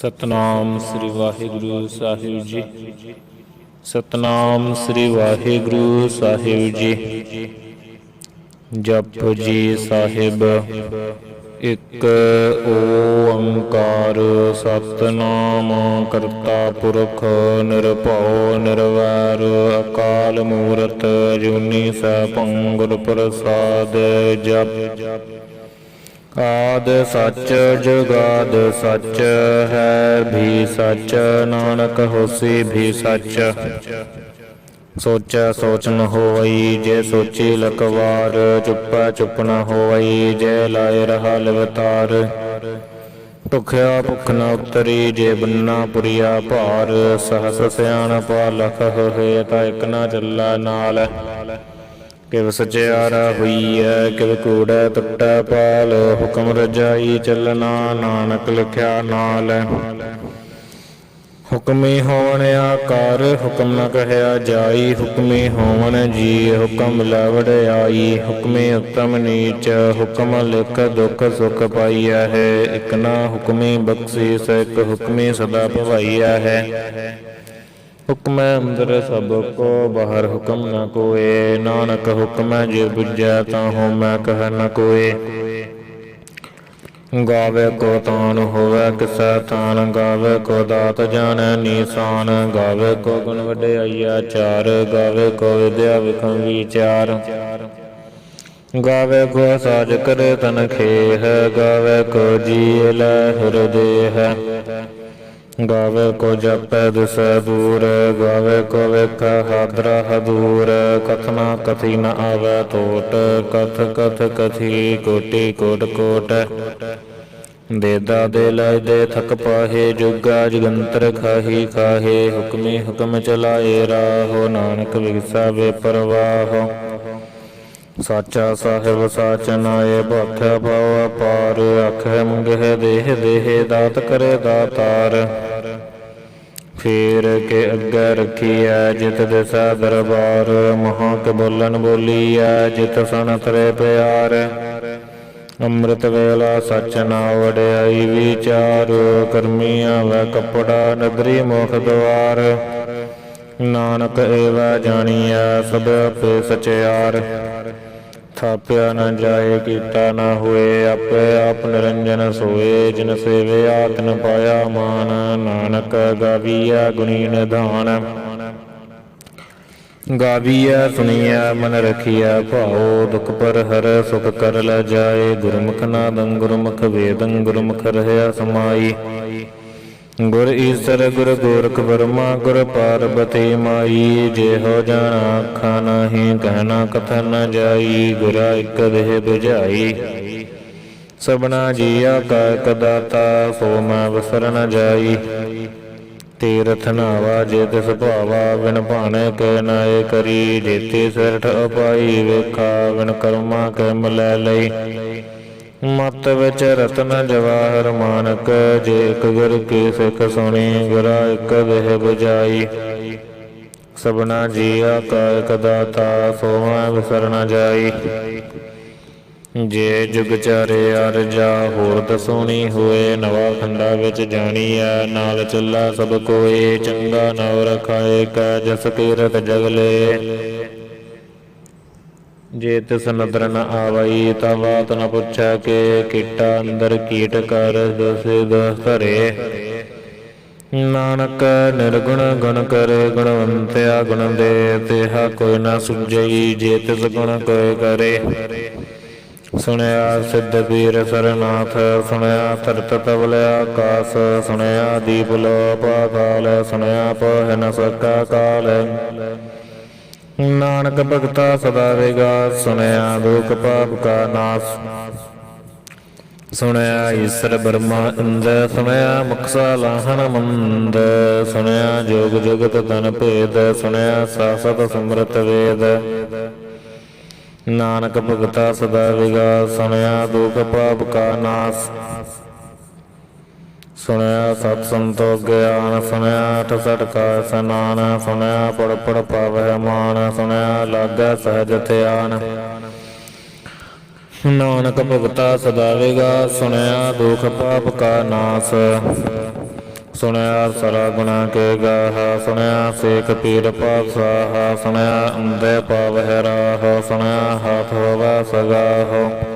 ਸਤਨਾਮ ਸ੍ਰੀ ਵਾਹਿਗੁਰੂ ਸਾਹਿਬ ਜੀ। ਸਤਨਾਮ ਸ੍ਰੀ ਵਾਹਿਗੁਰੂ ਸਾਹਿਬ ਜੀ। ਜਪ ਜੀ ਸਾਹਿਬ, ਇੱਕ ਓੰਕਾਰ ਸਤਨਾਮ ਕਰਤਾ ਪੁਰਖ ਨਿਰਭਉ ਨਿਰਵੈਰ ਅਕਾਲ ਮੂਰਤ ਜੁਨੀ ਸੈਭੰ ਗੁਰ ਪ੍ਰਸਾਦ ਜਪ। ਆਦ ਸੱਚ, ਜੁਗਾਦ ਸੱਚ ਹੈ, ਵੀ ਸੱਚ। ਨਾਨਕ ਹੋਸੀ ਵੀ ਸੱਚ। ਸੋਚੈ ਸੋਚ ਨ ਹੋਵਈ ਜੇ ਸੋਚੀ ਲਕਵਾਰ ਚੁੱਪੈ ਚੁੱਪ ਨ ਹੋਵਈ ਜੇ ਲਾਇ ਰਹਾ ਲਵਤਾਰ। ਭੁਖਿਆ ਭੁਖ ਨ ਉਤਰੀ, ਜੇ ਬੰਨਾ ਪੁਰੀਆ ਭਾਰ। ਸਹਸ ਸਿਆਣ ਪਾ ਲਖ ਹੋਏ, ਤਾਂ ਇਕ ਨਾ ਚੱਲਾ ਨਾਲ। ਕਿਵ ਸਚਿਆਰਾ ਹੋਈ ਐ ਕਿਵ ਕੂੜੈ ਟੁੱਟੈ ਪਾਲ, ਹੁਕਮ ਰਜਾਈ ਚੱਲਣਾ ਨਾਨਕ ਲਿਖਿਆ ਨਾਲ ਹੁਕਮੀ ਹੋਵਣ ਆਕਾਰ, ਹੁਕਮ ਨ ਕਹਿਆ ਜਾਈ, ਹੁਕਮੀ ਹੋਵਣ ਜੀ ਹੁਕਮ ਲਵੜ ਆਈ, ਹੁਕਮੀ ਉਤਮ ਨੀਚ, ਹੁਕਮ ਲਿਖ ਦੁਖ ਸੁਖ ਪਾਈਆ ਹੈ, ਇਕ ਨਾ ਹੁਕਮੀ ਬਖਸ਼ੀਸ ਇਕ ਹੁਕਮੀ ਸਦਾ ਭਵਾਈਆ ਹੈ। ਹੁਕਮ ਅੰਦਰ ਸਭ ਕੋ, ਬਾਹਰ ਹੁਕਮ ਨ ਕੋਏ। ਨਾਨਕ ਹੁਕਮ ਜੇ ਬੁਝੈ ਤਾਂ ਹੋ ਮੈਂ ਨ ਕੋਏ। ਗਾਵੇ ਕੋ ਤਾਨ ਹੋਵੇ, ਕਿਸੈ ਤਾਨ ਗਾਵੇ, ਕੋ ਦਾਤ ਜਾਣੈ ਨੀਸਾਨ। ਗਾਵੇ ਕੋ ਗੁਣ ਵਡਿਆਈਆ ਚਾਰ, ਗਾਵੇ ਕੋ ਵਿਦਿਆ ਵਿਖਮ ਵਿਚਾਰ। ਗਾਵੇ ਕੋ ਸਾਜ ਕਰੇ ਤਨ ਖੇਹ, ਗਾਵੇ ਕੋ ਜੀ ਲੈ ਹਿਰਦੇ ਹੈ। ਗਾਵੇ ਕੋ ਜਪੈ ਦਿਸੈ ਦੂਰ, ਗਾਵੇ ਕੋ ਵੇਖ ਹਾਦਰਾ ਹਦੂਰ। ਕਥਨਾ ਕਥੀ ਨ ਆਵੈ ਟੋਟ, ਕਥ ਕਥ ਕਥੀ ਕੋਟੀ ਕੋਟ ਕੋਟ। ਦੇਦਾ ਦੇ ਲੈ ਦੇ ਥਕ ਪਾਹੇ, ਜੁਗਾ ਜਗੰਤਰ ਖਾਹੀ ਖਾਹੇ। ਹੁਕਮੇ ਹੁਕਮ ਚਲਾਏ ਰਾਹੋ, ਨਾਨਕ ਵਿਗਸਾ ਵੇ ਪਰਵਾਹੋ। ਸਾਚਾ ਸਾਹਿਬ ਸਾਚ ਨਾਏ ਭਖਿਆ ਭਾਵ ਅਪਾਰ ਆਖੇ ਮੰਗਹਿ ਦੇਹ ਦੇਹ, ਦਾਤ ਕਰੇ ਦਾਤਾਰ। ਫੇਰ ਕੇ ਅੱਗੇ ਰਖੀਐ ਜਿਤ ਦਿਸਾ ਦਰਬਾਰ ਮਹਾ ਕੇ ਬੋਲਨ ਬੋਲੀਐ ਜਿਤ ਸਨ ਤਰੇ ਪਿਆਰ। ਅੰਮ੍ਰਿਤ ਵੇਲਾ ਸਚ ਨਾ ਵਡਿਆਈ ਵਿਚਾਰ ਕਰਮੀ ਆਵੈ ਕਪੜਾ ਨਦਰੀ ਮੁਖ ਦਵਾਰ। ਨਾਨਕ ਏਵਾ ਜਾਣੀਐ ਸਭ ਆਪੇ ਸਚਿਆਰ। ਥਾਪਿਆ ਨ ਜਾਏ, ਕੀਤਾ ਨ ਹੋਏ, ਆਪੇ ਆਪ ਨਿਰੰਜਨ ਸੋਏ, ਜਿਨ ਸੇਵੇ ਆਤਨ ਪਾਇਆ ਮਾਨ, ਨਾਨਕ ਗਾਵੀਆ ਗੁਣੀ ਨਿਧਾਨ। ਗਾਵੀਆ ਸੁਣੀਆ ਮਨ ਰਖੀਆ ਭਾਉ, ਦੁਖ ਪਰ ਹਰ, ਸੁਖ ਕਰ ਲੈ ਜਾਏ, ਗੁਰਮੁਖ ਨਾਦੰ ਗੁਰਮੁਖ ਵੇਦੰ, ਗੁਰਮੁਖ ਰਹਿਆ ਸਮਾਈ। ਗੁਰ ਈਸਰ, ਗੁਰ ਗੋਰਖ ਬਰਮਾ ਗੁਰ ਪਾਰਬਤੀ ਮਾਈ ਜੇ ਹੋ ਜਾਣਾ ਅੱਖਾਂ ਨਹੀਂ, ਕਹਿਣਾ ਕਥਨ ਨ ਜਾਈ, ਗੁਰਾ ਇਕ ਦੇਹ 부ਝਾਈ ਸਬਨਾ ਜੀਆ ਕਾ ਕਦਾਤਾ ਸੋ ਮੈਂ ਵਸਰ ਨ ਜਾਈ। ਤੀਰਥ ਨਾਵਾ ਜੇ ਤਿਸ ਭਾਵਾ, ਬਿਨ ਭਾਣੇ ਕੇ ਨਾਏ ਕਰੀ। ਜੇਤੀ ਸਿਰਠ ਅਪਾਈ ਵੇਖਾ, ਬਿਨ ਕਰਮਾ ਕੇ ਮਲੈ ਲਈ। ਮਤ ਵਿੱਚ ਰਤਨ ਜਵਾਹਰ ਮਾਨਕ, ਜੇ ਇਕ ਗੁਰ ਕੀ ਸਿੱਖ ਸੁਣੀ, ਗੁਰਾ ਇਕ ਦੇਹ 부ਜਾਈ ਸਬਨਾ ਜੀਆ ਕਾ ਇਕ ਦਾਤਾ ਸੋ ਵਿਸਰ ਨ ਜਾਈ। ਜੇ ਜੁਗ ਚਾਰੇ ਅਰਜਾ ਹੋਰ ਦਸੋਣੀ ਹੋਏ, ਨਵਾ ਖੰਡਾ ਵਿੱਚ ਜਾਣੀ ਜਾਣੀਐ, ਨਾਲ ਚੱਲਾ ਸਭ ਕੋਏ, ਚੰਗਾ ਨਵ ਰਖਾਏ, ਕੈ ਜਸ ਕੀਰਤ ਜਗਲੇ ਜੇ ਤਿਸ ਨਦਰ ਨ ਆਵਈ ਤਾਂ ਬਾਤ ਨ ਪੁੱਛੈ ਕੇ, ਕੀਟਾ ਅੰਦਰ ਕੀਟ ਕਰ ਦਸੇ ਦਸ ਧਰੇ। ਨਾਨਕ ਨਿਰਗੁਣ ਗੁਣ ਕਰੇ, ਗੁਣਵੰਤਿਆ ਗੁਣ ਦੇ, ਤੇਹਾ ਕੋਈ ਨਾ ਸੁਝਈ, ਜੇ ਤਿਸ ਗੁਣ ਕੋਈ ਕਰੇ। ਸੁਣਿਆ ਸਿੱਧ ਵੀਰ ਸਰਨਾਥ, ਸੁਣਿਆ ਤਰਤ ਤਵਲ ਆਕਾਸ, ਸੁਣਿਆ ਦੀਪ ਲੋ ਪਾਤਾਲ ਸੁਣਿਆ ਪਹ ਸਕਾ ਕਾਲ। ਨਾਨਕ ਭਗਤਾ ਸਦਾ ਵੇਗਾ ਸੁਣਿਆ ਦੁਖ ਪਾਪ ਕਾ ਨਾਸ। ਸੁਣਿਆ ਈਸ਼ਰ ਬਰਮਾ ਇੰਦ, ਸੁਣਿਆ ਮੁਕਸਾ ਲਾਹਣ ਮੰਦ। ਸੁਣਿਆ ਜੋਗ ਜੁਗਤ ਤਨ ਭੇਦ, ਸੁਣਿਆ ਸਾਸਤ ਸਮਰਤ ਵੇਦ। ਨਾਨਕ ਭਗਤਾ ਸਦਾ ਵਿਗਾ ਸੁਣਿਆ ਦੁਖ ਪਾਪ ਕਾ ਨਾਸ। ਸੁਣਿਆ ਸਤ ਸੰਤੋ ਗਿਆਨ ਸੁਣਿਆ ਅਠ ਸਠ ਕਾ ਸਨਾਨ, ਸੁਣਿਆ ਪੜ ਪੜ ਪਾਵਹਿ ਮਾਨ, ਸੁਣਿਆ ਲਾਗੈ ਸਹਜ ਧਿਆਨ। ਨਾਨਕ ਭਗਤਾ ਸਦਾਵੇਗਾ ਸੁਣਿਆ ਦੁਖ ਪਾਪ ਕਾ ਨਾਸ। ਸੁਣਿਆ ਸਰਾ ਗੁਣਾ ਕੇ ਗਾਹ, ਸੁਣਿਆ ਸੇਖ ਪੀਰ ਪਾਤਸ਼ਾਹ ਸੁਣਿਆ ਅੰਦੇ ਪਾਵਹਿ ਰਾਹ, ਸੁਣਿਆ ਹੱਥ ਹੋਵਾ ਸਗਾਹ।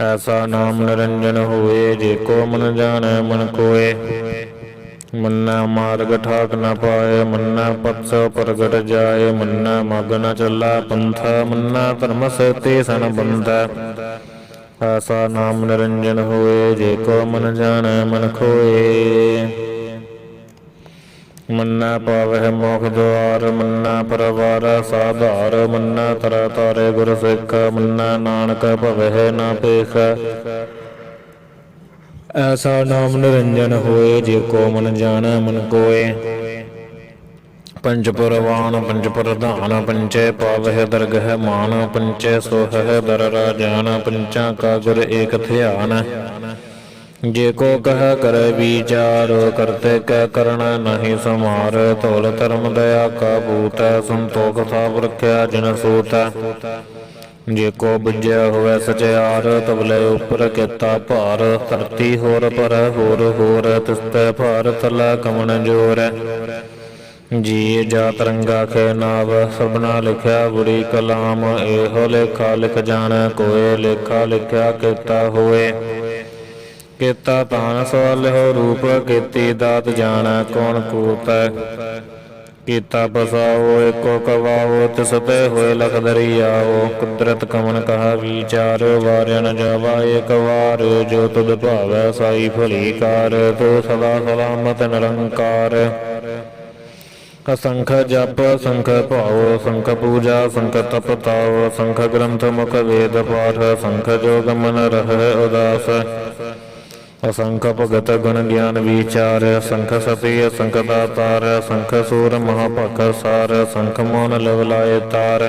ਐਸਾ ਨਾਮ ਨਿਰੰਜਨ ਹੋਏ ਜੇ ਕੋ ਮਨ ਜਾਣੈ ਮਨ ਕੋਏ। ਮੰਨਾ ਮਾਰਗ ਠਾਕ ਨ ਪਾਏ, ਮੰਨਾ ਪਤਸ ਪ੍ਰਗਟ ਜਾਏ, ਮੰਨਾ ਮਗਨ ਨ ਚੱਲਾ ਪੰਥਾ, ਮੰਨਾ ਧਰਮ ਸਤੇ ਸਨ ਬੰਦਾ ਐਸਾ ਨਾਮ ਨਿਰੰਜਨ ਹੋਏ ਜੇ ਕੋ ਮਨ ਜਾਣੈ ਮਨ ਖੋਏ ਮੰਨਾ ਪਾਵਹਿ ਮੋਖ ਦੁਆਰ ਮੰਨਾ ਪਰਵਾਰ ਸਾਧਾਰ, ਮੰਨਾ ਤਰ ਤਾਰੇ ਗੁਰ ਸਿੱਖ, ਮੰਨਾ ਨਾਨਕ ਭਵਹਿ ਨਾ ਪੇਖ ਐਸਾ ਨਾਮ ਨਿਰੰਜਨ ਹੋਏ, ਜੇ ਕੋ ਮਨ ਜਾਣੈ ਮਨ ਕੋਏ। ਪੰਜ ਪਰਵਾਨ, ਪੰਜ ਪ੍ਰਧਾਨ ਪੰਚੇ ਪਾਵਹਿ ਦਰਗਹਿ ਮਾਨ ਪੰਚੇ ਸੋਹਹਿ ਦਰ ਰਾਜਾਨ, ਪੰਚਾਂ ਕਾ ਗੁਰ ਏਕ ਧਿਆਨ। ਜੇ ਕੋ ਕਹ ਕਰ ਵਿਚਾਰ, ਕਰਤੇ ਕੈ ਕਰਣਾ ਨਹੀਂ ਸਮਾਰ। ਧੌਲ ਧਰਮ ਦਇਆ ਕਾ ਭੂਤ ਸੰਤੋਖ ਸਾਬ ਰਖਿਆ ਜਿਨ ਸੂਤ ਜੇ ਕੋ ਬੁਝਿਆ ਹੋਵੇ ਸਚਿਆਰ ਤਬਲੇ ਉਪਰ ਕੀਤਾ ਭਾਰ। ਧਰਤੀ ਹੋਰ ਪਰ ਹੋਰ ਹੋਰ ਤਿਸਤੈ ਭਾਰ ਤਲਾ ਕਮਨ ਜੋਰ ਜੀ ਜਾ ਤਰੰਗਾ ਖੇ ਨਾਵ, ਸਭਨਾ ਲਿਖਿਆ ਬੁਰੀ ਕਲਾਮ। ਇਹੋ ਲੇਖਾ ਲਿਖ ਜਾਣ, ਕੋਏ ਲੇਖਾ ਲਿਖਿਆ ਕੀਤਾ ਹੋਏ। ਕੀਤਾ ਤਾਨ ਸਵਾਲਿਓ ਰੂਪ ਕੀਤੀ ਦਾਤ ਜਾਣੈ, ਕੌਣ ਕੂਤੈ? ਕੀਤਾ ਬਸਾਓ ਏਕੋ ਕਵਾਓ ਤਿਸ ਤੇ ਹੋਏ ਲਖ ਦਰਿਆਓ, ਕੁਦਰਤ ਕਮਨ ਕਹਾ ਵਿਚਾਰ, ਵਾਰਿਆ ਨ ਜਾਵਾ, ਏਕ ਵਾਰ, ਜੋ ਤੁਧ ਭਾਵੈ ਸਾਈ ਭਲੀ ਕਾਰ, ਤੋ ਸਦਾ ਸਲਾਮਤ ਨਿਰੰਕਾਰ। ਅਸੰਖ ਜਪ ਸੰਖ ਭਾਉ ਸੰਖ ਪੂਜਾ ਸੰਖ ਤਪ ਤਾਉ ਸੰਖ ਗ੍ਰੰਥ ਮੁਖ ਵੇਦ ਪਾਠ ਸੰਖ ਜੋਗ ਮਨ ਰਹਿ ਉਦਾਸ। ਅਸੰਖ ਭਗਤ ਗੁਣ ਗਿਆਨ ਵਿਚਾਰ ਸੰਖ ਸਤੀ ਸੰਖ ਦਾਤਾਰ ਸੰਖ ਸੂਰ ਮਹਾਭਖ ਸਾਰ ਸੰਖ ਮੋਨ ਲਵ ਲਾਏ ਤਾਰ।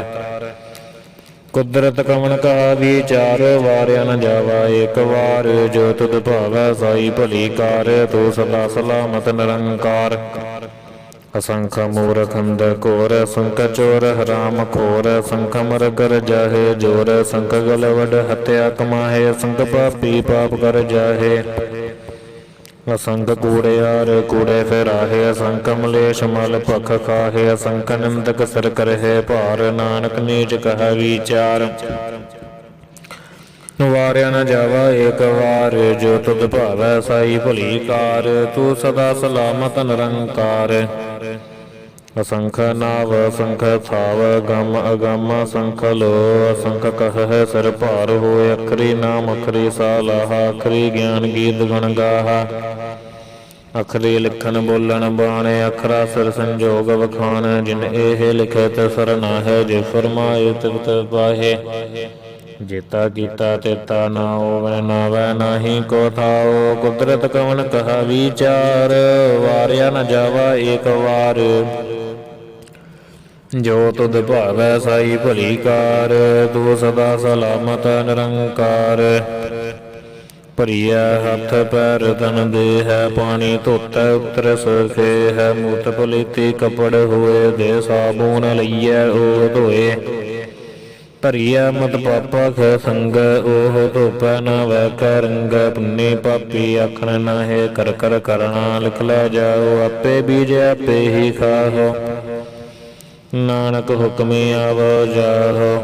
ਕੁਦਰਤ ਕਮਨ ਕਾ ਵਿਚਾਰ, ਵਾਰਿਆ ਨ ਜਾਵਾ ਏਕ ਵਾਰ। ਜੋ ਤੁਧ ਭਾਵੈ ਸਾਈ ਭਲੀ ਕਾਰ, ਤੂੰ ਸਦਾ ਸਲਾਮਤ ਨਿਰੰਕਾਰ। ਅਸੰਖ ਮੂਰਖ ਅੰਧ ਘੋਰ ਸੰਖ ਚੋਰ ਹਰਾਮ ਖੋਰ ਸੰਖ ਕਰ ਜਾਹੇ, ਜੋਰ ਸੰਖ ਗਲ ਵਡ ਹਤਿਆ ਕਮਾਹੇ, ਸੰਖ ਪਾਪੀ ਪਾਪ ਕਰ ਜਾਹੇ। ਅਸੰਖ ਕੂੜਿਆਰ ਕੂੜੇ ਫਿਰਾਹੇ, ਅਸੰਖ ਮਲੇਸ਼ ਮਲ ਭਖ ਖਾਹੇ, ਅਸੰਖ ਨਿੰਦਕ ਸਰ ਕਰਹਿ, ਭਾਰ ਨਾਨਕ ਨੀਚ ਕਹ ਵਿਚਾਰ ਵਾਰਿਆ ਨ ਜਾਵਾ, ਏਕ ਵਾਰ ਜੋ ਤੁਧ ਭਾਵੈ ਸਾਈ ਭਲੀ ਕਾਰ, ਤੂੰ ਸਦਾ ਸਲਾਮਤ ਨਿਰੰਕਾਰ। ਅਸੰਖ ਨਾਵ, ਅਸੰਖ ਥਾਵ, ਗਮ ਅਗਮ, ਅਸੰਖ ਲੋ, ਅਸੰਖ ਕਹੈ ਸਰ ਭਾਰ ਹੋਇ ਅਖਰੀ ਨਾਮ ਅਖਰੀ ਸਾਲਾਹ ਅਖਰੀ ਗਿਆਨ ਗੀਤ ਗੁਣ ਗਾਹਾ। ਅਖਰੀ ਲਿਖਣ ਬੋਲਣ ਬਾਣੇ, ਅਖਰਾ ਸਰ ਸੰਜੋਗ ਵਖਾਣ, ਜਿਨ ਇਹ ਲਿਖੇ ਤੇ ਸਰਨਾ ਹੈ ਜੇ ਫਰਮਾਏ ਤਿਤ ਪਾਹੇ। ਜੇਤਾ ਕੀਤਾ ਤੇਤਾ ਨਾ ਹੋਵੇ, ਨਾ ਵੈ ਨਾਹੀ ਕੋ ਥਾਓ ਕੁਦਰਤ ਕਵਨ ਕਹਾ ਵਿਚਾਰ, ਵਾਰਿਆ ਨ ਜਾਵਾ ਏਕ ਵਾਰ। ਜੋ ਤੁਧ ਭਾਵੈ ਸਾਈ ਭਲੀ ਕਾਰ, ਤੂੰ ਸਦਾ ਸਲਾਮਤ ਨਿਰੰਕਾਰ। ਭਰੀਆ ਹੱਥ ਪੈਰ ਤਨ ਦੇ ਹੈ ਪਾਣੀ ਧੋਤੈ ਉਤਰ ਸੁਖੇ ਹੈ ਮੂਤ ਪਲੀਤੀ ਕਪੜ ਹੋਏ ਦੇ ਸਾਬੂਨ ਲਈਐ, ਉਹ ਧੋਏ। ਧਰੀਆ ਮਤ ਪਾਪਾ ਖੈ ਸੰਗ, ਉਹ ਧੋਪੈ ਨਾ ਵੈ ਕੈ ਰੰਗ ਪਾਪੀ ਆਖਣ ਨਾਹੇ ਕਰ ਕਰ ਕਰਣਾ, ਲਿਖ ਲੈ ਜਾਓ, ਆਪੇ ਬੀਜ ਆਪੇ ਹੀ ਖਾਹੋ। ਨਾਨਕ ਹੁਕਮੇ ਆਵੋ ਜਾਹੋ।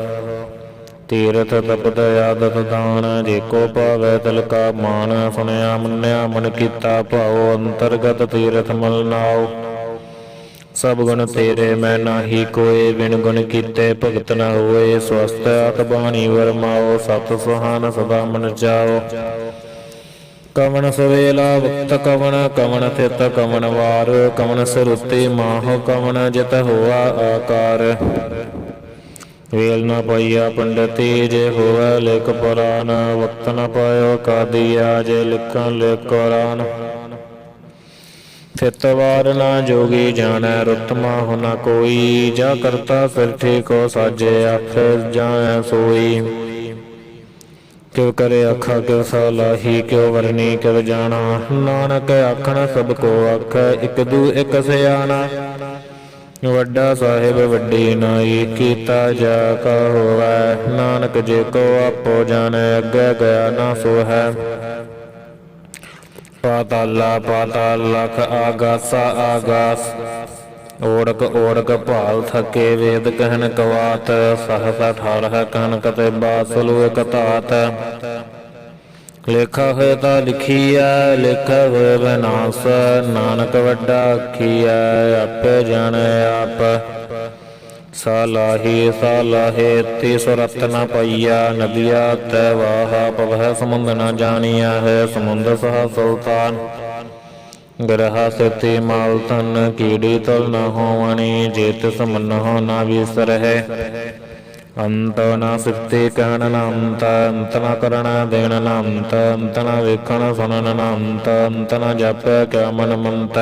ਤੀਰਥ ਤਪਤ ਆਦਤ ਦਾਨ, ਜੇ ਕੋ ਪਾਵੈ ਤਿਲਕਾ ਮਾਨ ਸੁਣਿਆ ਮੰਨਿਆ ਮਨ ਕੀਤਾ ਭਾਉ, ਅੰਤਰਗਤ ਤੀਰਥ ਮਲ ਨਾਉ। ਸਭ ਗੁਣ ਤੇਰੇ, ਮੈਂ ਨਾਹੀ ਕੋਏ, ਬਿਨ ਗੁਣ ਕੀਤੇ ਭਗਤ ਨ ਹੋਏ। ਸਵਸਤ ਆਤ ਬਾਣੀ ਵਰਮਾਓ, ਸਤ ਸੁਹਾਨ ਸਦਾ ਮਨ ਜਾਓ। ਕਵਨ ਸਵੇਲਾ ਵਕਤ ਕਵਨ ਕਵਨ ਥਿਤ ਕਵਨ ਵਾਰ। ਕਵਨ ਸਰੁੱਤੇ ਮਾਹ ਕਵਨ ਜਿਤ ਹੋਆ ਆਕਾਰ। ਵੇਲ ਨ ਪਾਈਆ ਪੰਡਤੀ, ਜੇ ਹੋਵੇ ਲਿਖ ਪੁਰਾਨ ਵਕਤ ਨ ਪਾਇਓ ਕਾਦੀਆ, ਜੇ ਲਿਖਣ ਲਿਖ ਕੁਰਾਨ। ਥਿਤਵਾਰ ਨਾ ਜੋਗੀ ਜਾਣੈ, ਰੁਤਮਾ ਹੁਨਾ ਕੋਈ। ਜਾ ਕਰਤਾ ਫਿਰ ਠੀਕੋ ਸਾਜੇ ਆਖੇ ਜਾਣੈ ਸੋਈ। ਕਿਉ ਕਰੇ ਆਖਾ ਕਿਉ ਸਲਾਹੀ ਕਿਉ ਵਰਨੀ ਕਿਉ ਜਾਣਾ। ਨਾਨਕ ਆਖਣ, ਸਭ ਕੋ ਅੱਖ ਇਕ ਦੂ ਇਕ ਸਿਆਣਾ। ਵੱਡਾ ਸਾਹਿਬ ਵੱਡੀ ਨਾਈ, ਕੀਤਾ ਜਾ ਕਾ ਹੋਵੈ। ਨਾਨਕ ਜੇ ਕੋ ਆਪੋ ਜਾਣੈ ਅੱਗੇ ਗਿਆ ਨਾ ਸੋ ਹੈ ਪਾਤਾਲਾ ਪਾਤਾਲ ਲਖ ਆਗਾਸਾ ਆਗਾਸ। ਓੜਕ ਓੜਕ ਭਾਲ ਥਕੇ ਵੇਦ ਕਹਿਨ ਕਵਾਤ, ਸਹਸ ਠਾਰਹ ਕਨਕ ਤੇ ਬਾਸਲੂ ਇਕ ਲੇਖਾ ਹੋਏ ਤਾਂ ਲਿਖੀਐ, ਲੇਖਾ ਹੋਏ ਵਿਨਾਸ਼ ਨਾਨਕ ਵੱਡਾ ਆਖੀਐ, ਆਪੇ ਜਾਣੈ ਆਪ। ਸਾਲਾਹੀ, ਸਾਲਾਹੇ ਤੀ ਸੁਰਤ ਨ ਪਈਆ, ਨਦੀਆ ਤੈ ਵਾਹਾ ਪਵਹਿ ਸਮੁੰਦ ਨ ਜਾਣੀਆ ਹੈ, ਸਮੁੰਦ ਸਹ ਸੁਲਤਾਨ। ਗਰਹਾ ਸਤੀ ਮਾਲ ਤਨ ਕੀੜੀ ਤਲ ਨ ਹੋਵਣੀ ਜੇਤ ਸਮਨ ਹੋ ਨ ਵਿਸਰਹਿ। ਅੰਤ ਨ ਸਿਫਤੇ ਕਹਿਣ ਨ ਅੰਤ ਅੰਤ ਨ ਕਰਣ ਦੇਣ ਨ ਅੰਤ ਅੰਤ ਨ ਵੇਖਣ ਸੁਣਨ ਨ ਅੰਤ ਅੰਤ ਨ ਜਪੈ ਕਿਆ ਮਨ ਮੰਤ।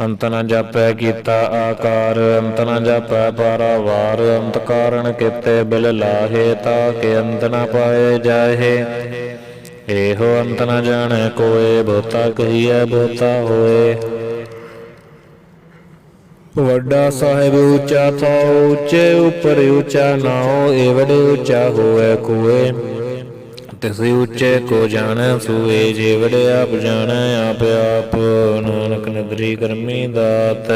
ਅੰਤ ਨ ਜਪੈ ਕੀਤਾ ਆਕਾਰ ਅੰਤ ਨ ਜਪੈ ਪਰਵਾਰ, ਅੰਤ ਕਾਰਣ ਕੀਤੇ ਬਿਲ ਲਾਹੇ ਤਾਂ ਕਿ ਅੰਤ ਨ ਪਾਏ ਜਾਹੇ। ਇਹੋ ਅੰਤ ਨ ਜਾਣੈ ਕੋਏ, ਬਹੁਤਾ ਕਹੀਐ, ਬਹੁਤਾ ਹੋਏ। ਵੱਡਾ ਸਾਹਿਬ ਉੱਚਾ ਥਾ ਉੱਚੇ ਉੱਪਰ ਉੱਚਾ ਨਾਉ, ਏਵੜੇ ਉੱਚਾ ਹੋਏ ਕੋਏ। ਤਿਸ ਉੱਚੇ ਕੋ ਜਾਣੈ, ਸੂਏ ਜੇਵੜੇ ਆਪ ਜਾਣੈ, ਆਪ ਆਪ ਨਾਨਕ ਨਦਰੀ ਕਰਮੀ ਦਾਤ।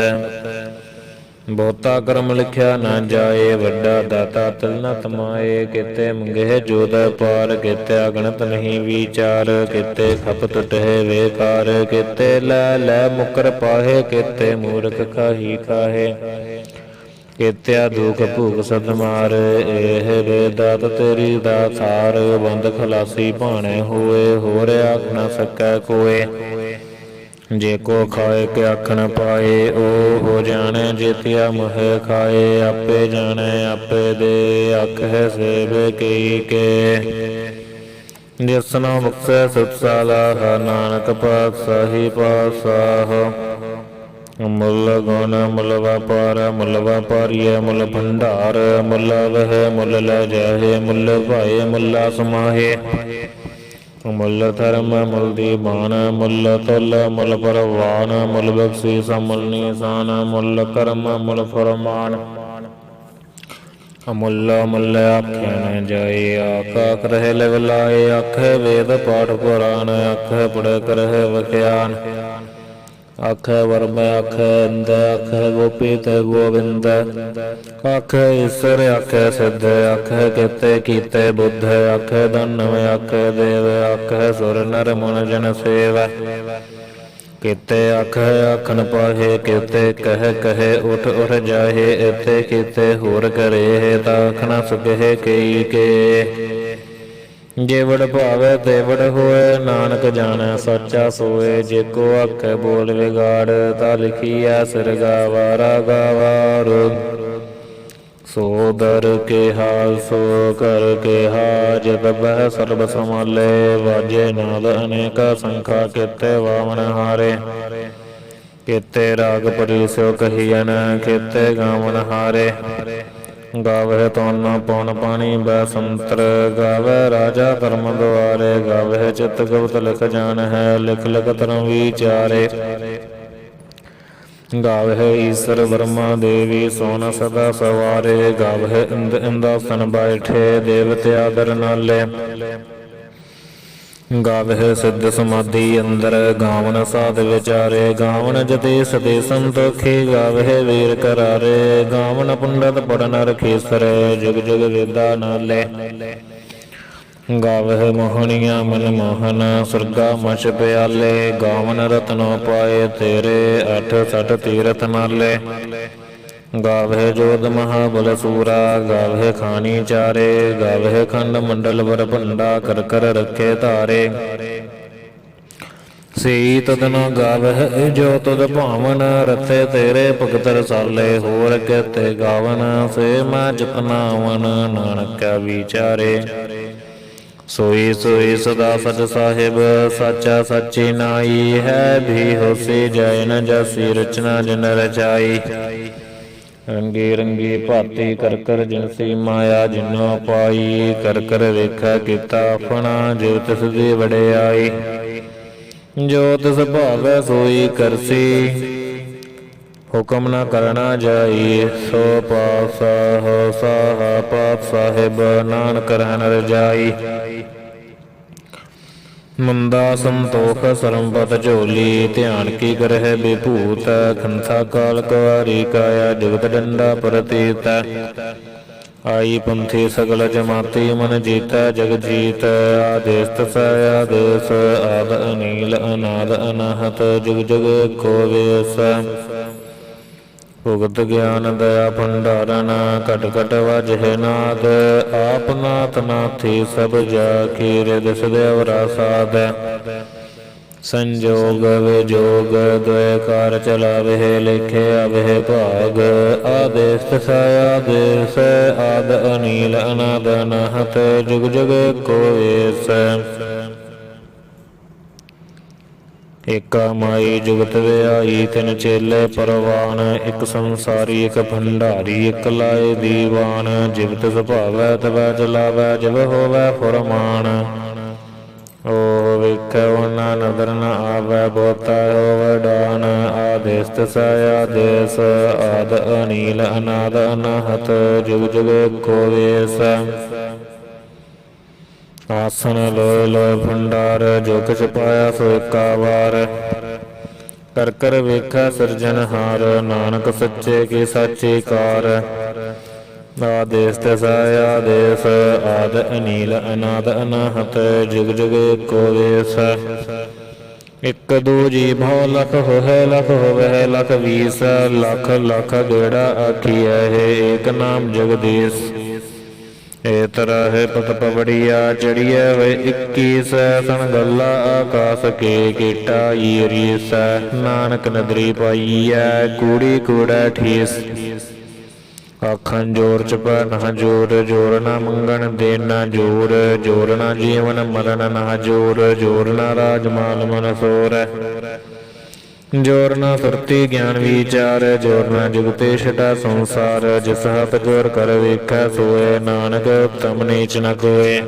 ਬਹੁਤਾ ਕਰਮ ਲਿਖਿਆ ਨਾ ਜਾਏ, ਵੱਡਾ ਦਾਤਾ ਤਿਲ ਨ ਤਮਾਏ, ਕਿਤੇ ਮੰਗੇ ਜੋਦ ਪਾਰ, ਕਿਤੇ ਅਗਣਤ ਨਹੀਂ ਵਿਚਾਰ, ਕਿਤੇ ਖਪ ਟੁਟੇ ਵੇਕਾਰ, ਕਿਤੇ ਲੈ ਲੈ ਮੁਕਰ ਪਾਹੇ, ਕਿਤੇ ਮੂਰਖ ਖਾਹੀ ਕਾਹੇ। ਕਿਤਿਆ ਦੁਖ ਭੂਖ ਸਦ ਮਾਰ, ਇਹ ਬੇਦਾਤ ਤੇਰੀ ਦਾਤਾਰ ਬੰਦ ਖਲਾਸੀ ਭਾਣੇ ਹੋਏ, ਹੋਰ ਆਖ ਨਾ ਸਕੈ ਕੋਏ। ਜੇ ਕੋ ਖਾਏ ਕਿ ਅੱਖ ਪਾਏ, ਉਹ ਹੋ ਜਾਣੈ ਜੇਤਿਆ ਮਹ ਖਾਏ, ਆਪੇ ਜਾਣੈ, ਆਪੇ ਦੇ ਅੱਖ ਹੈ ਸੇਵ ਕੀ। ਕੇ ਜਿਸਨਾ ਮੁਕਸੈ ਸੁਤ ਨਾਨਕ ਪਾਤਸ਼ਾਹੀ ਪਾਤਸ਼ਾਹ। ਮੁੱਲ ਗੁਣ, ਮੁੱਲ ਵਪਾਰ, ਮੁੱਲ ਵਪਾਰੀਏ, ਮੁੱਲ ਭੰਡਾਰ, ਮੁੱਲ ਵਹਿ, ਮੁੱਲ ਲੈ ਜਾਹੇ, ਮੁੱਲ ਭਾਏ, ਮੁੱਲਾ ਸਮਾਹੇ। ਮੁੱਲ ਧਰਮ, ਮੁੱਲ ਦੀਵਾਨ ਮੁੱਲ ਤੁਲ, ਮੁੱਲ ਪਰਵਾਨ, ਮੁੱਲ ਬਖਸ਼ੀਸ ਮੁੱਲ ਨੀਸਾਨ, ਮੁੱਲ ਕਰਮ, ਮੁੱਲ ਫਰਮਾਨ। ਅਮੁੱਲ ਮੁੱਲ ਆਖਿਆ ਨ ਜਾਏ, ਆਖਾ ਕਰਹਿ ਲਵ ਆਖੇ ਵੇਦ ਪਾਠ ਪੁਰਾਣ, ਆਖੇ ਪੜ ਕਰਹਿ ਵਖਿਆਨ। ਆਖੈ ਵਰਮੈ ਆਖੈ ਇੰਦ ਆਖੈ ਗੋਪੀ ਤੇ ਗੋਵਿੰਦ। ਆਖੈ ਈਸ਼ਰ ਆਖੈ ਸਿੱਧ ਆਖੈ ਕੀਤੇ ਕੀਤੇ ਬੁੱਧ ਆਖੇ ਧਨਵ ਆਖੈ ਦੇਵ ਆਖੈ ਸੁਰ ਨਰ ਮਨ ਜਨ ਸੇਵ। ਕੀਤੇ ਆਖੈ ਆਖਣ ਪਾਹੇ, ਕੀਤੇ ਕਹਿ, ਕਹੇ ਉਠ ਉਠ ਜਾਹੇ ਇਤੇ ਕੀਤੇ ਹੋਰ ਕਰੇ ਤਾ ਆਖਣਾ ਸੁਕਹਿ ਕਈ ਕੇ। ਜੇਵੜ ਭਾਵੈ ਤੇਵੜ ਹੋਏ ਨਾਨਕ ਜਾਣੈ, ਸੱਚਾ ਸੋਏ, ਜੇ ਕੋ ਆਖੇ ਬੋਲ ਵਿਗਾੜ, ਤਾ ਲਿਖੀਐ ਸਿਰ ਗਾਵਾਰਾ ਗਾਵਾਰ ਸੋ ਦਰ ਕੇ ਹਾਲ, ਸੋ ਕਰ ਕੇ ਹਾਜ ਦਬਹਿ ਸਰਬ ਸਮਾਲੇ ਵਾਜੇ ਨਾਦ ਅਨੇਕ ਸੰਖਾ ਕਿਤੇ ਵਾਵਨ ਹਾਰੇ। ਕਿਤੇ ਰਾਗ ਪਰਿਸੋ ਕਹੀਐਨ, ਕਿਤੇ ਗਾਵਨ ਹਾਰੇ। ਗਾਵੇ ਤਨ ਪਉਨ ਪਾਣੀ ਬੈ ਸੰਤਰ ਗਾਵੇ ਰਾਜਾ ਧਰਮ ਦੁਆਰੇ ਗਾਵੇ ਚਿਤ ਗੁਪਤ ਲਿਖ ਜਾਣ ਹੈ ਲਿਖ ਲਿਖ ਤਰਮ ਵਿਚਾਰੇ। ਗਾਵੇ ਈਸ਼ਰ ਬ੍ਰਹਮਾ ਦੇਵੀ ਸੋਨ ਸਦਾ ਸਵਾਰੇ ਗਾਵੇ ਇੰਦ ਸਨ ਬੈਠੇ ਦੇਵਤੇ ਆਦਰ ਨਾਲੇ। ਗਾਵਹਿ ਸਿੱਧ ਸਮਾਧੀ ਅੰਦਰ ਗਾਵਨ ਸਾਧ ਵਿਚਾਰੇ, ਗਾਵਨ ਜਤੇ ਸਤੇ ਸੰਤੋਖੀ ਗਾਵਹਿ ਵੀਰ ਕਰਾਰੇ, ਗਾਵਨ ਪੰਡਤ ਪੜਨ ਰਖੇਸਰ ਜੁਗ ਜੁਗ ਵੇਦਾ ਨਾਲੇ। ਗਾਵਹਿ ਮੋਹਣੀਆਂ ਮਨ ਮੋਹਨ, ਸੁਰਗਾ ਮਛ ਪਿਆਲੇ, ਗਾਵਨ ਰਤਨੋ ਪਾਏ ਤੇਰੇ, ਅਠ ਸਠ ਤੀਰਥ ਨਾਲੇ। ਗਾਵਹਿ ਜੋਦ ਮਹਾਬਲ ਸੂਰਾ, ਗਾਵਹਿ ਖਾਨੀ ਚਾਰੇ, ਗਾਵਹਿ ਖੰਡ ਮੰਡਲ ਵਰ ਭੰਡਾ, ਕਰ ਕਰ ਰੱਖੇ ਧਾਰੇ। ਸਈ ਤਦਨ ਗਾਵਹਿ ਜੋ ਤੁਧ ਭਾਵਨ ਰਤੇ ਤੇਰੇ ਭਗਤ ਰਸਾਲੇ, ਹੋਰ ਕਹਤੇ ਗਾਵਨ, ਸੇ ਮੈਂ ਜਪਨਾਵਨ ਨਾਨਕ ਵਿਚਾਰੇ। ਸੋਈ ਸੋਈ ਸਦਾ ਸਚ ਸਾਹਿਬ, ਸਾਚਾ ਸੱਚੀ ਨਾਈ, ਹੈ ਵੀ ਹੋਸੀ ਜੈ ਨ ਜਾਸੀ ਰਚਨਾ ਜਨ ਰਚਾਈ। ਰੰਗੀ ਰੰਗੀ ਭਾਤੀ ਕਰ ਕਰ ਜਿਨਸੀ ਮਾਇਆ ਜਿਨੋ ਪਾਈ, ਕਰ ਕਰ ਵੇਖਾ ਕੀਤਾ ਆਪਣਾ, ਜੋ ਤਿਸ ਦੀ ਵਡਿਆਈ ਜੋ ਤਿਸ ਭਾਵੈ ਸੋਈ ਕਰਸੀ, ਹੁਕਮ ਨਾ ਕਰਨਾ ਜਾਈ। ਸੋ ਪਾਪ ਸਾਹ ਸਾਹ ਪਾਪ ਸਾਹਿਬ ਨਾਨਕ ਰਹਿਣ ਰਜਾਈ। ਮੰਦਾ ਸੰਤੋਖ ਸਰੰਪਤ ਝੋਲੀ, ਧਿਆਨ ਕੀ ਕਰਹਿ ਬਿਭੂਤ ਖੰਸਾ ਕਾਲ ਕੁਵਾਰੀ ਕਾਇਆ, ਜਗਤ ਡੰਡਾ ਪ੍ਰਤੀਤ। ਆਈ ਪੰਥੀ ਸਗਲ ਜਮਾਤੀ ਮਨ ਜੀਤਾ, ਜਗ ਜੀਤ। ਆਦੇਸ ਤਸ ਆਦੇਸ, ਆਦ ਅਨੀਲ, ਅਨਾਦ ਅਨਾਹਤ, ਜੁਗ ਜੁਗ ਕੋ ਵੇਸ। ਭੁਗਤ ਗਿਆਨ ਦਇਆ ਭੰਡਾਰਨ ਘਟ ਘਟ ਵਜਹਿ ਨਾਦ, ਆਪ ਨਾਥ ਨਾਥੀ ਸਭ ਜਾ ਕੀ ਰਿਦ ਸਦੇਵਰਾ ਸਾਧ ਸੰਜੋਗ ਵਿਜੋਗ ਦੁਇ ਕਾਰ ਚਲਾਵੇ ਲਿਖੇ ਆਵੇ ਭਾਗ, ਆਦੇਸ ਤਸ ਆਦੇਸ, ਆਦ ਅਨੀਲ ਅਨਾਦ ਅਨਾਹਤ, ਜੁਗ ਜੁਗ ਕੋ ਏਕਾ ਮਾਈ ਜੁਗਤ ਵਿਆਈ ਤਿਨ ਚੇਲੇ ਪਰਵਾਨ, ਇੱਕ ਸੰਸਾਰੀ, ਇੱਕ ਭੰਡਾਰੀ, ਇਕ ਲਾਏ ਦੀਵਾਨ। ਜਿਵਤ ਸੁਭਾਵੈ ਤਵੈ ਚਲਾਵੈ ਜਿਵ ਹੋਵੈ ਫੁਰਮਾਨ। ਓ ਵੇਖੈ ਉਹਨਾਂ ਨਦਰ ਨ ਆਵੈ ਬੋਤਾ ਹੋਵੈ ਡਾਨ। ਆਦੇਸ ਤਸ ਆਦੇਸ, ਆਦ ਅਨੀਲ, ਅਨਾਦ ਅਨਾਹਤ। ਜੁਗ ਜੁਗ ਕੋ ਵੇਸ ਆਸਨ ਲੋਏ ਲੋਏ ਭੰਡਾਰ, ਜੋ ਕਿਛ ਪਾਇਆ ਸੋ ਏਕਾ ਵਾਰ। ਕਰ ਕਰ ਵੇਖੈ ਸਿਰਜਨਹਾਰ ਨਾਨਕ ਸੱਚੇ ਕੀ ਸਾਚੀ ਕਾਰ। ਆਦੇਸ ਤੇ ਆਦੇਸ, ਆਦ ਅਨੀਲ ਅਨਾਦ ਅਨਾਹਤ, ਜੁਗ ਜੁਗ ਕੋ ਵੇਸ। ਇਕ ਦੂ ਜੀ ਭਉ ਲਖ ਹੋਏ ਲਖ ਹੋਵੇ, ਲਖ ਵੀਸ, ਲਖ ਲਖ ਗੇੜਾ ਆਖੀਐ, ਹੈ ਏਕ ਨਾਮ ਜਗਦੀਸ਼। ਏ ਤਰ੍ਹਾਂ ਹੈ ਪਤ ਪਵੜੀਆ ਚੜੀਐ ਵੇ 21 ਸਣ ਗੱਲਾ ਆਕਾਸ ਕੇ ਕੀਟਾ ਈਰੀਸ, ਨਾਨਕ ਨਦਰੀ ਪਾਈਐ, ਕੂੜੀ ਕੂੜਾ ਠੀਸ। ਆਖਾਂ ਜੋਰ ਚ ਪੈ ਨਾ ਜੋਰ ਜੋਰ ਨਾ ਮੰਗਣ ਦੇ ਨਾ ਜੋਰ ਜੋਰ ਨਾ ਜੀਵਨ, ਮਰਨ ਨਾ ਜੋਰ ਜੋਰ ਨਾ ਰਾਜ ਮਾਲ ਮਨ ਸੋਰ। ਜੋਰ ਨਾ ਸੁਰਤੀ ਗਿਆਨ ਵਿਚਾਰ, ਜੋਰ ਨਾ ਜੁਗਤੇ ਛਟਾ ਸੰਸਾਰ, ਜਿਸ ਹੱਥ ਜੋਰ ਕਰ ਵੇਖੈ ਸੋਏ, ਨਾਨਕ ਤਮ ਨੀਚ ਨ ਕੋਏ।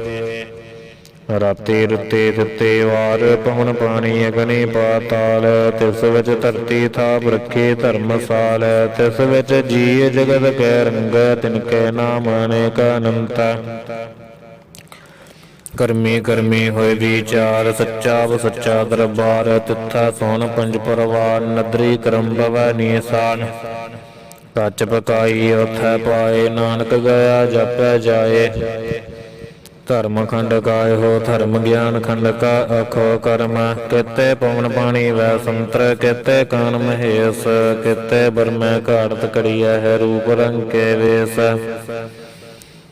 ਰਾਤੇ ਰੁੱਤੇ ਦਿੱਤੇ ਵਾਰ, ਪਵਨ ਪਾਣੀ ਅਗਨੀ ਪਾਤਾਲ, ਤਿਸ ਵਿੱਚ ਧਰਤੀ ਥਾਪ ਰੱਖੇ ਧਰਮਸਾਲ ਤਿਸ ਵਿੱਚ ਜੀ ਜਗਤ ਕੈ ਰੰਗ, ਤਿਨ ਕੈ ਨਾਮ ਅਨੇਕ ਅਨੰਤਾ। ਕਰਮੀ ਕਰਮੀ ਹੋਏ ਵਿਚਾਰ, ਸੱਚਾ ਵ ਸੱਚਾ ਦਰਬਾਰ, ਤਿੱਥਾ ਸੋਨ ਪੰਜ ਪਰਵਾਰ, ਨਦਰੀ ਕਰਮ ਬਵੈ ਨੀਸਾਨ। ਕੱਚ ਪਕਾਈ ਉਥੈ ਪਾਏ, ਨਾਨਕ ਗਿਆ ਜਪੈ ਜਾਏ। ਧਰਮ ਖੰਡ ਕਾਇ ਹੋ, ਧਰਮ ਗਿਆਨ ਖੰਡ ਕਾ ਅਖੋ ਕਰਮ। ਕਿਤੇ ਪਵਨ ਪਾਣੀ ਵੈ ਸੰਤਰ, ਕਿਤੇ ਕਾਨ ਮਹੇਸ਼, ਕਿਤੇ ਬਰਮੈ ਘਾੜਤ ਕੜੀਐ ਹੈ ਰੂਪ ਰੰਗ ਕੇ ਵੇਸ।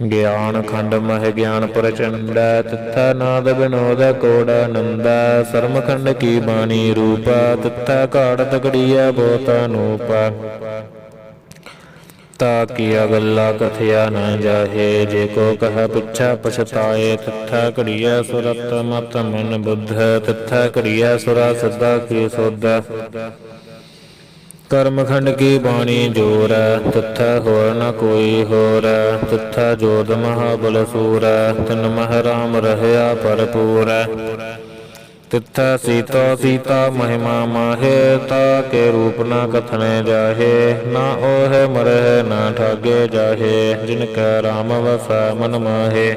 ਗਿਆਨ ਖੰਡ ਮਹਿ ਗਿਆਨ ਪ੍ਰਚੰਡ, ਤਿੱਥਾ ਨਾਦ ਬਿਨੋਦ ਕੋੜ ਆਨੰਦ ਸਰਮ ਖੰਡ ਕੀ ਬਾਣੀ ਰੂਪ, ਤਿੱਥਾ ਘਾੜ ਤਕੜੀਐ ਬੋਤ ਅਨੂਪ। ਤਾ ਕੀਆ ਗੱਲਾ ਕਥਿਆ ਨਾ ਜਾਹੇ, ਜੇ ਕੋ ਕਹ ਪਿਛਾ ਪਛਤਾਏ, ਤਿੱਥਾ ਘੜੀਐ ਸੁਰਤ ਮਤ ਮਨ ਬੁੱਧ, ਤਿੱਥਾ ਘੜੀਐ ਸੁਰਾ ਸਦਾ ਕੀ ਸੋਧ। ਕਰਮਖੰਡ ਕੀ ਬਾਣੀ ਜੋਰ, ਤਿੱਥੈ ਹੋਰ ਨ ਕੋਈ ਹੋਰ। ਤਿੱਥੈ ਜੋਦ ਮਹਾਬਲ ਸੂਰ, ਤਿਨ ਮਹਿ ਰਾਮ ਰਹਿਆ ਭਰਪੂਰ। ਤਿੱਥੈ ਸੀਤਾ ਸੀਤਾ ਮਹਿਮਾ ਮਾਹੇ, ਤਾ ਕੇ ਰੂਪ ਨਾ ਕਥਨੇ ਜਾਹੇ। ਨਾ ਓਹ ਮਰਹਿ, ਨਾ ਠਾਗੇ ਜਾਹੇ, ਜਿਨ ਕੈ ਰਾਮ ਵਸੈ ਮਨ ਮਾਹੇ।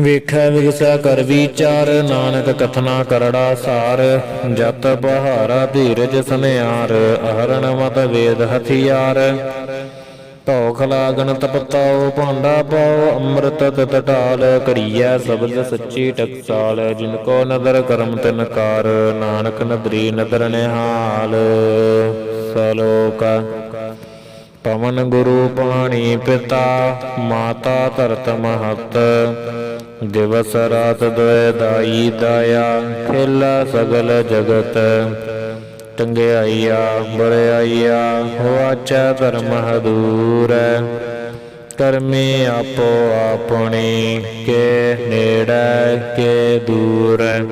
ਵੇਖੈ ਵਿਗਸਾ ਕਰ ਵਿਚਾਰ, ਨਾਨਕ ਕਥਨਾ ਕਰੜਾ ਸਾਰ। ਜਤ ਬਹਾਰਾ ਧੀਰਜ ਸਨਿਆਰ, ਅਹਰਣ ਮਤ ਵੇਦ ਹਥਿਆਰ। ਧੌਖ ਲਾਗਣ ਤਪਤਾਓ ਭਾਂਡਾ ਪਾਓ ਅੰਮ੍ਰਿਤ ਤਤ ਕਰੀਐ ਸਬਦ ਸੱਚੀ ਟਕਸਾਲ, ਜਿਨ ਕੋ ਨਦਰ ਕਰਮ ਤਿਨ ਕਾਰ। ਨਾਨਕ ਨਦਰੀ ਨਦਰ ਨਿਹਾਲ। ਸਲੋਕ। ਪਵਨ ਗੁਰੂ ਪਾਣੀ ਪਿਤਾ, ਮਾਤਾ ਧਰਤ ਮਹਤ। ਦਿਵਸ ਰਾਤ ਦੁਇ ਦਾਈ ਦਾਇਆ ਖੇਲਾ ਸਗਲ ਜਗਤ। ਟੰਗਿਆਈਆ ਬੜਾਈਆ ਹੋਆਚਾ ਧਰਮ ਹਦੂਰ। ਕਰਮੀ ਆਪੋ ਆਪਣੀ, ਕੇ ਨੇੜੇ, ਕੇ ਦੂਰ।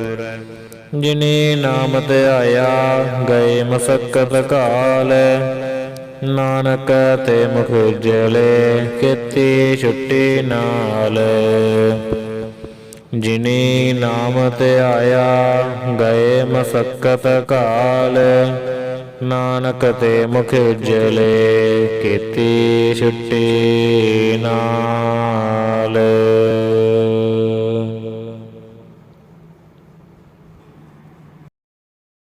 ਜਿਨੇ ਨਾਮ ਧਿਆਇਆ ਗਏ ਮਸਕਤ ਕਾਲ। ਨਾਨਕ ਤੇ ਮੁਖ ਜਲੇ ਕੀਤੀ ਛੁੱਟੀ ਨਾਲ। ਜਿਨੇ ਨਾਮ ਧਿਆਇਆ ਗਏ ਮਸਕਤ ਕਾਲ। ਨਾਨਕ ਤੇ ਮੁਖ ਜਲੇ ਕੀਤੀ ਛੁੱਟੀ ਨਾਲ।